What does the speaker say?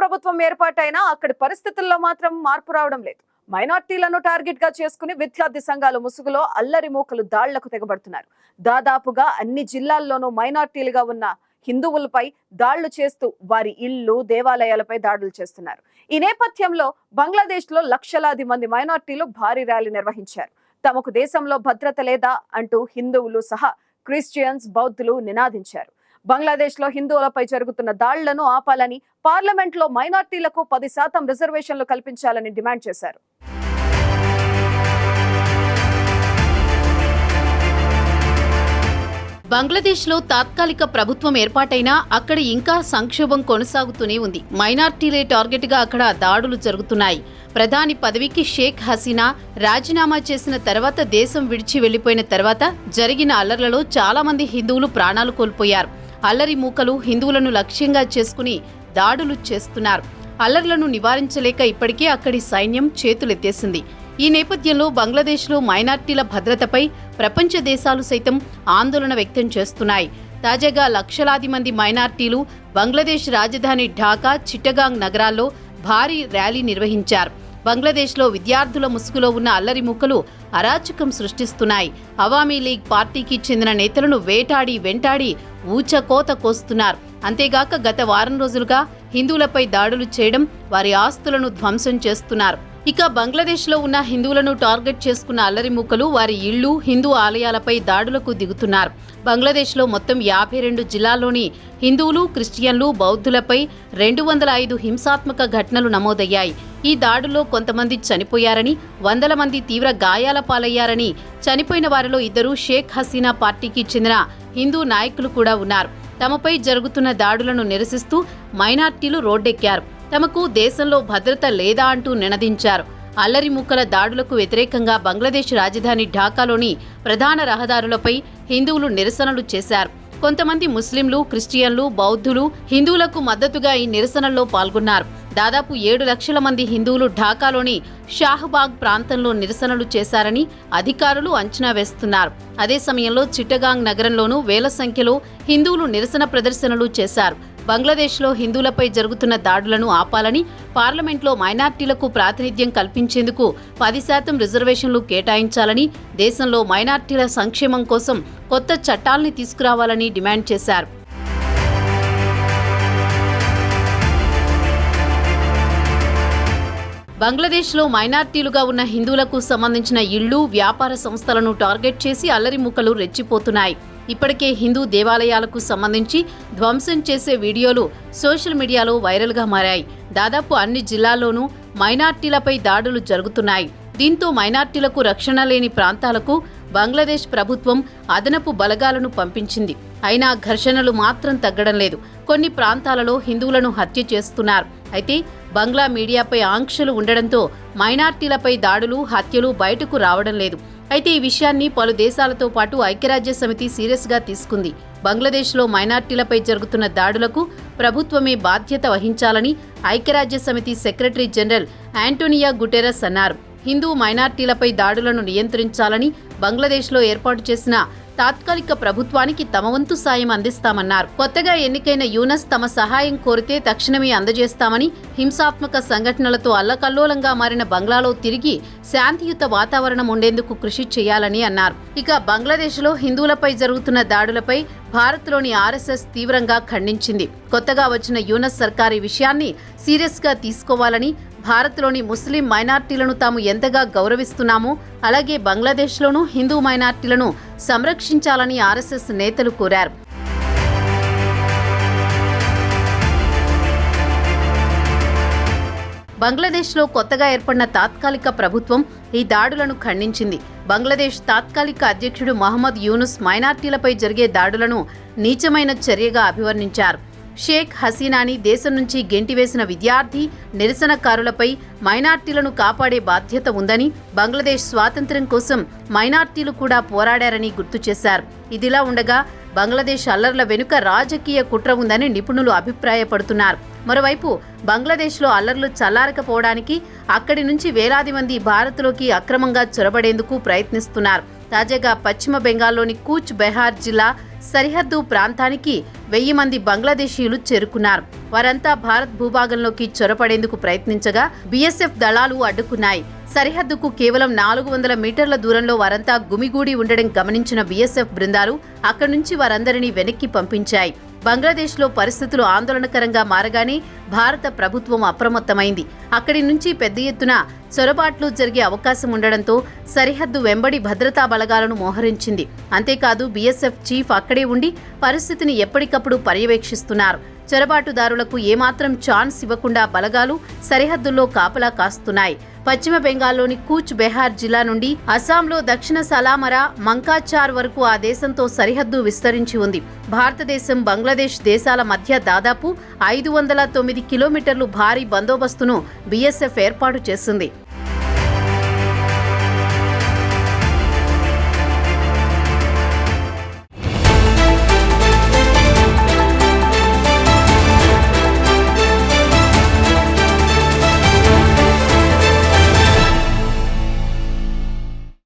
ప్రభుత్వం ఏర్పాటైనా అక్కడి పరిస్థితుల్లో మాత్రం మార్పు రావడం లేదు. మైనార్టీలను టార్గెట్గా చేసుకుని విద్యార్థి సంఘాలు ముసుగులో అల్లరి మూకలు దాళ్ళకు తెగబడుతున్నారు. దాదాపుగా అన్ని జిల్లాల్లోనూ మైనార్టీలుగా ఉన్న హిందువులపై దాళ్ళు చేస్తూ వారి ఇళ్ళు దేవాలయాలపై దాడులు చేస్తున్నారు. ఈ నేపథ్యంలో బంగ్లాదేశ్లో లక్షలాది మంది మైనార్టీలు భారీ ర్యాలీ నిర్వహించారు. తమకు దేశంలో భద్రత లేదా అంటూ హిందువులు సహా క్రిస్టియన్స్ బౌద్ధులు నినాదించారు. బంగ్లాదేశ్లో హిందువులపై జరుగుతున్న దాళ్ళను ఆపాలని పార్లమెంట్లో మైనార్టీలకు పది శాతం రిజర్వేషన్లు కల్పించాలని డిమాండ్ చేశారు. బంగ్లాదేశ్లో తాత్కాలిక ప్రభుత్వం ఏర్పాటైనా అక్కడ ఇంకా సంక్షోభం కొనసాగుతూనే ఉంది. మైనార్టీలే టార్గెట్గా అక్కడ దాడులు జరుగుతున్నాయి. ప్రధాని పదవికి షేక్ హసీనా రాజీనామా చేసిన తర్వాత దేశం విడిచి వెళ్ళిపోయిన తర్వాత జరిగిన అల్లర్లలో చాలా మంది హిందువులు ప్రాణాలు కోల్పోయారు. అల్లరి మూకలు హిందువులను లక్ష్యంగా చేసుకుని దాడులు చేస్తున్నారు. అల్లర్లను నివారించలేక ఇప్పటికే అక్కడి సైన్యం చేతులెత్తేసింది. ఈ నేపథ్యంలో బంగ్లాదేశ్లో మైనార్టీల భద్రతపై ప్రపంచ దేశాలు సైతం ఆందోళన వ్యక్తం చేస్తున్నాయి. తాజాగా లక్షలాది మంది మైనార్టీలు బంగ్లాదేశ్ రాజధాని ఢాకా చిట్టగాంగ్ నగరాల్లో భారీ ర్యాలీ నిర్వహించారు. బంగ్లాదేశ్లో విద్యార్థుల ముసుగులో ఉన్న అల్లరి ముక్కలు అరాచకం సృష్టిస్తున్నాయి. అవామీ లీగ్ పార్టీకి చెందిన నేతలను వేటాడి వెంటాడి ఊచకోత కోస్తున్నారు అంతేగాక గత వారం రోజులుగా హిందువులపై దాడులు చేయడం వారి ఆస్తులను ధ్వంసం చేస్తున్నారు. ఇక బంగ్లాదేశ్లో ఉన్న హిందువులను టార్గెట్ చేసుకున్న అల్లరి మూకలు వారి ఇళ్ళు హిందూ ఆలయాలపై దాడులకు దిగుతున్నారు. బంగ్లాదేశ్లో మొత్తం యాభై రెండు జిల్లాల్లోని హిందువులు క్రిస్టియన్లు బౌద్ధులపై రెండు వందల ఐదు హింసాత్మక ఘటనలు నమోదయ్యాయి. ఈ దాడుల్లో కొంతమంది చనిపోయారని వందల మంది తీవ్ర గాయాల పాలయ్యారని చనిపోయిన వారిలో ఇద్దరు షేక్ హసీనా పార్టీకి చెందిన హిందూ నాయకులు కూడా ఉన్నారు. తమపై జరుగుతున్న దాడులను నిరసిస్తూ మైనార్టీలు రోడ్డెక్కారు. తమకు దేశంలో భద్రత లేదా అంటూ నినదించారు. అల్లరి ముక్కల దాడులకు వ్యతిరేకంగా బంగ్లాదేశ్ రాజధాని ఢాకాలోని ప్రధాన రహదారులపై హిందువులు నిరసనలు చేశారు. కొంతమంది ముస్లింలు క్రిస్టియన్లు బౌద్ధులు హిందువులకు మద్దతుగా ఈ నిరసనల్లో పాల్గొన్నారు. దాదాపు ఏడు లక్షల మంది హిందువులు ఢాకాలోని షాహ్బాగ్ ప్రాంతంలో నిరసనలు చేశారని అధికారులు అంచనా వేస్తున్నారు. అదే సమయంలో చిట్టగాంగ్ నగరంలోనూ వేల సంఖ్యలో హిందువులు నిరసన ప్రదర్శనలు చేశారు. బంగ్లాదేశ్లో హిందువులపై జరుగుతున్న దాడులను ఆపాలని పార్లమెంట్లో మైనార్టీలకు ప్రాతినిధ్యం కల్పించేందుకు పది శాతం రిజర్వేషన్లు కేటాయించాలని దేశంలో మైనార్టీల సంక్షేమం కోసం కొత్త చట్టాల్ని తీసుకురావాలని డిమాండ్ చేశారు. బంగ్లాదేశ్లో మైనార్టీలుగా ఉన్న హిందువులకు సంబంధించిన ఇళ్ళు వ్యాపార సంస్థలను టార్గెట్ చేసి అల్లరి ముక్కలు రెచ్చిపోతున్నాయి. ఇప్పటికే హిందూ దేవాలయాలకు సంబంధించి ధ్వంసం చేసే వీడియోలు సోషల్ మీడియాలో వైరల్గా మారాయి. దాదాపు అన్ని జిల్లాల్లోనూ మైనార్టీలపై దాడులు జరుగుతున్నాయి. దీంతో మైనార్టీలకు రక్షణ లేని ప్రాంతాలకు బంగ్లాదేశ్ ప్రభుత్వం అదనపు బలగాలను పంపించింది. అయినా ఘర్షణలు మాత్రం తగ్గడం లేదు. కొన్ని ప్రాంతాలలో హిందువులను హత్య చేస్తున్నారు. అయితే బంగ్లా మీడియాపై ఆంక్షలు ఉండడంతో మైనార్టీలపై దాడులు హత్యలు బయటకు రావడం లేదు. అయితే ఈ విషయాన్ని పలు దేశాలతో పాటు ఐక్యరాజ్య సమితి సీరియస్గా తీసుకుంది. బంగ్లాదేశ్లో మైనార్టీలపై జరుగుతున్న దాడులకు ప్రభుత్వమే బాధ్యత వహించాలని ఐక్యరాజ్య సమితి సెక్రటరీ జనరల్ యాంటోనియా గుటెరస్ అన్నారు. హిందూ మైనార్టీలపై దాడులను నియంత్రించాలని బంగ్లాదేశ్లో ఏర్పాటు చేసిన తాత్కాలిక ప్రభుత్వానికి తమ వంతు సాయం అందిస్తామన్నారు. కొత్తగా ఎన్నికైన యూనస్ తమ సహాయం కోరితే తక్షణమే అందజేస్తామని హింసాత్మక సంఘటనలతో అల్లకల్లోలంగా మారిన బంగ్లాలో తిరిగి శాంతియుత వాతావరణం ఉండేందుకు కృషి చేయాలని అన్నారు. ఇక బంగ్లాదేశ్లో హిందువులపై జరుగుతున్న దాడులపై భారత్లోని ఆర్ఎస్ఎస్ తీవ్రంగా ఖండించింది. కొత్తగా వచ్చిన యూనస్ సర్కార్ ఈ విషయాన్ని సీరియస్గా తీసుకోవాలని భారత్లోని ముస్లిం మైనార్టీలను తాము ఎంతగా గౌరవిస్తున్నామో అలాగే బంగ్లాదేశ్లోనూ హిందూ మైనార్టీలను సంరక్షించాలని ఆర్ఎస్ఎస్ నేతలు కోరారు. బంగ్లాదేశ్లో కొత్తగా ఏర్పడిన తాత్కాలిక ప్రభుత్వం ఈ దాడులను ఖండించింది. బంగ్లాదేశ్ తాత్కాలిక అధ్యక్షుడు మహమ్మద్ యూనుస్ మైనార్టీలపై జరిగే దాడులను నీచమైన చర్యగా అభివర్ణించారు. షేక్ హసీనాని దేశం నుంచి గెంటివేసిన విద్యార్థి నిరసనకారులపై మైనార్టీలను కాపాడే బాధ్యత ఉందని బంగ్లాదేశ్ స్వాతంత్ర్యం కోసం మైనార్టీలు కూడా పోరాడారని గుర్తు చేశారు. ఇదిలా ఉండగా బంగ్లాదేశ్ అల్లర్ల వెనుక రాజకీయ కుట్ర ఉందని నిపుణులు అభిప్రాయపడుతున్నారు. మరోవైపు బంగ్లాదేశ్లో అల్లర్లు చల్లారకపోవడానికి అక్కడి నుంచి వేలాది మంది భారత్లోకి అక్రమంగా చొరబడేందుకు ప్రయత్నిస్తున్నారు. తాజాగా పశ్చిమ బెంగాల్లోని కూచ్ బెహార్ జిల్లా సరిహద్దు ప్రాంతానికి వెయ్యి మంది బంగ్లాదేశీయులు చేరుకున్నారు. వారంతా భారత్ భూభాగంలోకి చొరపడేందుకు ప్రయత్నించగా బీఎస్ఎఫ్ దళాలు అడ్డుకున్నాయి. సరిహద్దుకు కేవలం నాలుగు వందల మీటర్ల దూరంలో వారంతా గుమిగూడి ఉండడం గమనించిన బీఎస్ఎఫ్ బృందాలు అక్కడి నుంచి వారందరినీ వెనక్కి పంపించాయి. బంగ్లాదేశ్లో పరిస్థితులు ఆందోళనకరంగా మారగానే భారత ప్రభుత్వం అప్రమత్తమైంది. అక్కడి నుంచి పెద్ద ఎత్తున చొరబాట్లు జరిగే అవకాశం ఉండడంతో సరిహద్దు వెంబడి భద్రతా బలగాలను మోహరించింది. అంతేకాదు బీఎస్ఎఫ్ చీఫ్ అక్కడే ఉండి పరిస్థితిని ఎప్పటికప్పుడు పర్యవేక్షిస్తున్నారు. చొరబాటుదారులకు ఏమాత్రం ఛాన్స్ ఇవ్వకుండా బలగాలు సరిహద్దుల్లో కాపలా కాస్తున్నాయి. పశ్చిమ బెంగాల్లోని కూచ్ బెహార్ జిల్లా నుండి అస్సాంలో దక్షిణ సలామరా మంకాచార్ వరకు ఆ దేశంతో సరిహద్దు విస్తరించి ఉంది. భారతదేశం బంగ్లాదేశ్ దేశాల మధ్య దాదాపు ఐదు వందల తొమ్మిది కిలోమీటర్లు భారీ బందోబస్తును బీఎస్ఎఫ్ ఏర్పాటు చేసింది.